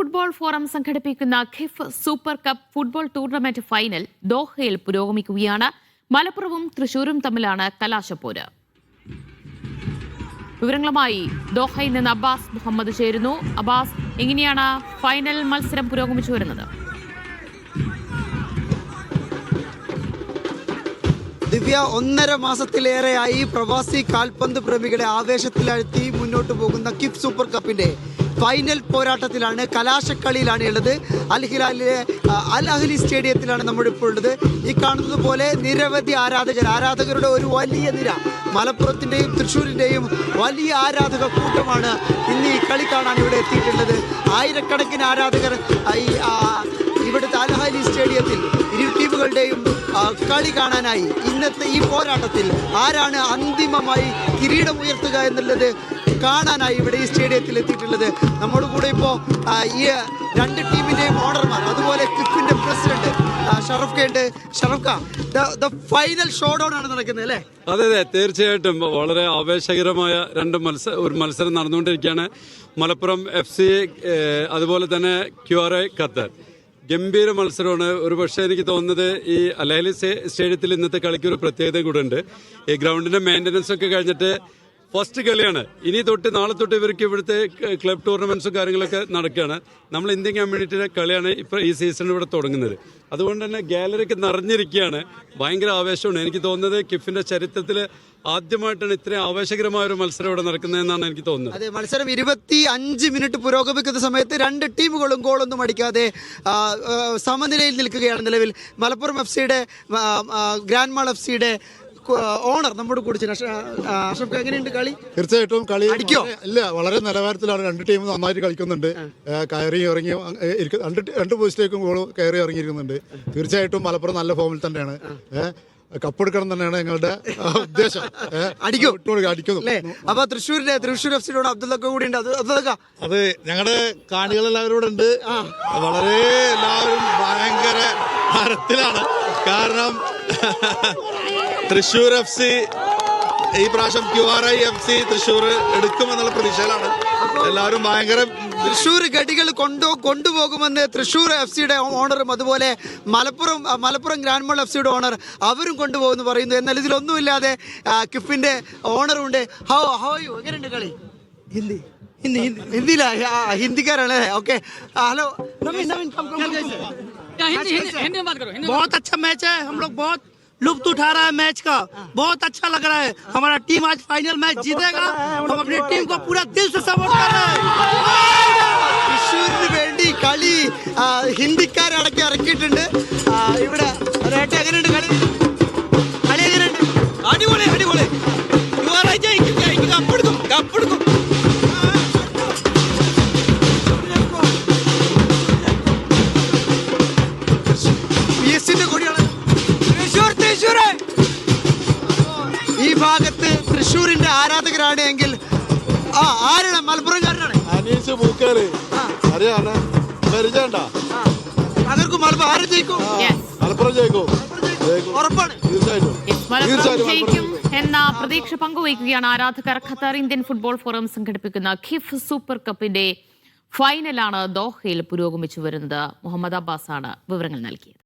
Football forum സംഘടിപ്പിക്കുന്ന ഖിഫ് super cup football tournament final ദോഹയിൽ പുരോഗമിക്കുകയാണ്. മലപ്പുറവും തൃശൂരും തമ്മിലാണ് കലാശപ്പോര്. വിവരങ്ങളുമായി ദോഹയിൽ നിന്ന് അബ്ബാസ് മുഹമ്മദ് ചേരുന്നു. അബ്ബാസ് എങ്ങനെയാണ് ഫൈനൽ മത്സരം പുരോഗമിച്ചു വരുന്നത്? ദിവ്യ ഒന്നര മാസത്തിലേറെയായി പ്രവാസി കാൽപന്ത് പ്രേമികളെ ആവേശത്തിലാഴ്ത്തി മുന്നോട്ട് പോകുന്ന കിഫ് സൂപ്പർ കപ്പിന്റെ ഫൈനൽ പോരാട്ടത്തിലാണ് കലാശക്കളിയിലാണ് ഉള്ളത്. അൽ ഹിലാലിലെ അൽ അഹ്ലി സ്റ്റേഡിയത്തിലാണ് നമ്മൾ ഇപ്പോൾ ഉള്ളത്. ഈ കാണുന്നത് പോലെ നിരവധി ആരാധകർ ആരാധകരുടെ ഒരു വലിയ നിര മലപ്പുറത്തിന്റെയും തൃശ്ശൂരിന്റെയും വലിയ ആരാധക കൂട്ടമാണ് ഇന്ന് ഈ കളി കാണാൻ ഇവിടെ എത്തിയിട്ടുള്ളത്. ആയിരക്കണക്കിന് ആരാധകർ ഈ ഇവിടുത്തെ അൽഹാലി സ്റ്റേഡിയത്തിൽ ഇരു ടീമുകളുടെയും കളി കാണാനായി. ഇന്നത്തെ ഈ പോരാട്ടത്തിൽ ആരാണ് അന്തിമമായി കിരീടം ഉയർത്തുക എന്നുള്ളത് കാണാനായി ഇവിടെ ഈ സ്റ്റേഡിയത്തിൽ എത്തിയിട്ടുള്ളത്. നമ്മുടെ കൂടെ ഇപ്പോൾ ഈ രണ്ട് ടീമിന്റെയും ഓണർമാർ അതുപോലെ കിഫിന്റെ പ്രസിഡന്റ് ഷറഫ് ഖ ഉണ്ട്. Sharaf the final showdown ആണ് നടക്കുന്നത് അല്ലേ? അതെ അതെ തീർച്ചയായിട്ടും. വളരെ ആവേശകരമായ രണ്ട് മത്സര ഒരു മത്സരം നടന്നുകൊണ്ടിരിക്കുകയാണ്. മലപ്പുറം എഫ് സി അതുപോലെ തന്നെ ക്യു ആർ ഐ ഖത്തർ. ഗംഭീര മത്സരമാണ്. ഒരു പക്ഷേ എനിക്ക് തോന്നുന്നത് ഈ അലഹലി സ്റ്റേഡിയത്തിൽ ഇന്നത്തെ കളിക്ക് ഒരു പ്രത്യേകത കൂടെ ഉണ്ട്. ഈ ഗ്രൗണ്ടിന്റെ മെയിന്റനൻസ് ഒക്കെ കഴിഞ്ഞിട്ട് ഫസ്റ്റ് കളിയാണ്. ഇനി തൊട്ട് നാളെ തൊട്ട് ഇവർക്ക് ഇവിടുത്തെ ക്ലബ് ടൂർണമെന്റ്സും കാര്യങ്ങളൊക്കെ നടക്കുകയാണ്. നമ്മൾ ഇന്ത്യൻ കമ്മ്യൂണിറ്റിയുടെ കളിയാണ് ഇപ്പോൾ ഈ സീസൺ ഇവിടെ തുടങ്ങുന്നത്. അതുകൊണ്ട് തന്നെ ഗാലറിക്ക് നിറഞ്ഞിരിക്കുകയാണ്. ഭയങ്കര ആവേശമാണ്. എനിക്ക് തോന്നുന്നത് കിഫിന്റെ ചരിത്രത്തിൽ ആദ്യമായിട്ടാണ് ഇത്രയും ആവേശകരമായ ഒരു മത്സരം ഇവിടെ നടക്കുന്നതെന്നാണ് എനിക്ക് തോന്നുന്നത്. അതെ മത്സരം ഇരുപത്തി അഞ്ച് മിനിറ്റ് പുരോഗമിക്കുന്ന സമയത്ത് രണ്ട് ടീമുകളും ഗോളൊന്നും അടിക്കാതെ സമനിലയിൽ നിൽക്കുകയാണ് നിലവിൽ. മലപ്പുറം എഫ് സിയുടെ ഗ്രാൻഡ് മാൾ എഫ് സിയുടെ ഓണർ നമ്മുടെ കൂടി അഷഫ് എങ്ങനെയുണ്ട് കളി? തീർച്ചയായിട്ടും കളി അടിക്കോ? ഇല്ല വളരെ നിലവാരത്തിലാണ്. രണ്ട് ടീമും നന്നായിട്ട് കളിക്കുന്നുണ്ട്. കയറി ഇറങ്ങി രണ്ട് രണ്ട് പോസ്റ്റിലേക്കും ഗോൾ കയറി ഇറങ്ങിയിരിക്കുന്നുണ്ട്. തീർച്ചയായിട്ടും മലപ്പുറം നല്ല ഫോമിൽ തന്നെയാണ്. കപ്പെടുക്കണം തന്നെയാണ് ഞങ്ങളുടെ ഉദ്ദേശം. അടിക്കും? അടിക്കുന്നു. അപ്പൊ തൃശ്ശൂരിന്റെ തൃശ്ശൂർ എഫ് സിയുടെ അബ്ദുള്ളക്ക കൂടി ഉണ്ട്. അബ്ദുള്ളക്ക അത് ഞങ്ങളുടെ കാണികൾ എല്ലാവരും ഇവിടെ ഉണ്ട്. വളരെ എല്ലാവരും ഭയങ്കര ഹരത്തിലാണ് കാരണം തൃശ്ശൂർ എഫ് സി ഈ പ്രാവശ്യം Q R I F C Thrissur എടുക്കുമെന്നുള്ള പ്രതീക്ഷയിലാണ്. എല്ലാവരും ഭയങ്കര തൃശ്ശൂർ ഗഡികൾ കൊണ്ടു കൊണ്ടുപോകുമെന്ന് തൃശ്ശൂർ എഫ് സിയുടെ ഓണറും അതുപോലെ മലപ്പുറം ആ, മലപ്പുറം ഗ്രാൻഡ് മോൾ എഫ് സിയുടെ ഓണർ അവരും കൊണ്ടുപോകുമെന്ന് പറയുന്നു എന്നാൽ ഇതിലൊന്നുമില്ലാതെ ആ, കിഫിന്റെ ഓണറും ഉണ്ട് ഹോ ഹോ യു എങ്ങനെയുണ്ട് കളി ഹിന്ദി ഹിന്ദി ഹിന്ദി ഹിന്ദിയിലാ ആ, ഹിന്ദിക്കാരാണ് okay hello Naveen Naveen come come Hindi Hindi Hindi में बात करो हिंदी में बहुत अच्छा मैच है हम लोग बहुत लुप्त उठा रहा है मैच का। बहुत अच्छा लग रहा है। हमारा टीम आज फाइनल मैच जीतेगा। हम अपनी टीम को पूरा दिल से सपोर्ट कर रहे हैं। തൃശ്ശൂരിന്റെ ആരാധകരാണ് എങ്കിൽ ആ ആരാണ്? മലപ്പുറംകാരനാണ് അറിയാണ് പരിചയണ്ട തകർക്കും. മലപ്പുറം ആരും ജയിക്കും. മലപ്പുറം ജയിക്കും. ജയിക്കും. ഉറപ്പാണ്. തീർച്ചയായിട്ടും. മലപ്പുറം ജയിക്കും എന്ന പ്രതീക്ഷ പങ്കുവയ്ക്കുകയാണ് ആരാധകർ. ഖത്തർ ഇന്ത്യൻ ഫുട്ബോൾ ഫോറം സംഘടിപ്പിക്കുന്ന ഖിഫ് സൂപ്പർ കപ്പിന്റെ ഫൈനലാണ് ദോഹയിൽ പുരോഗമിച്ചു വരുന്നത്. മുഹമ്മദ് അബ്ബാസ് ആണ് വിവരങ്ങൾ നൽകിയത്.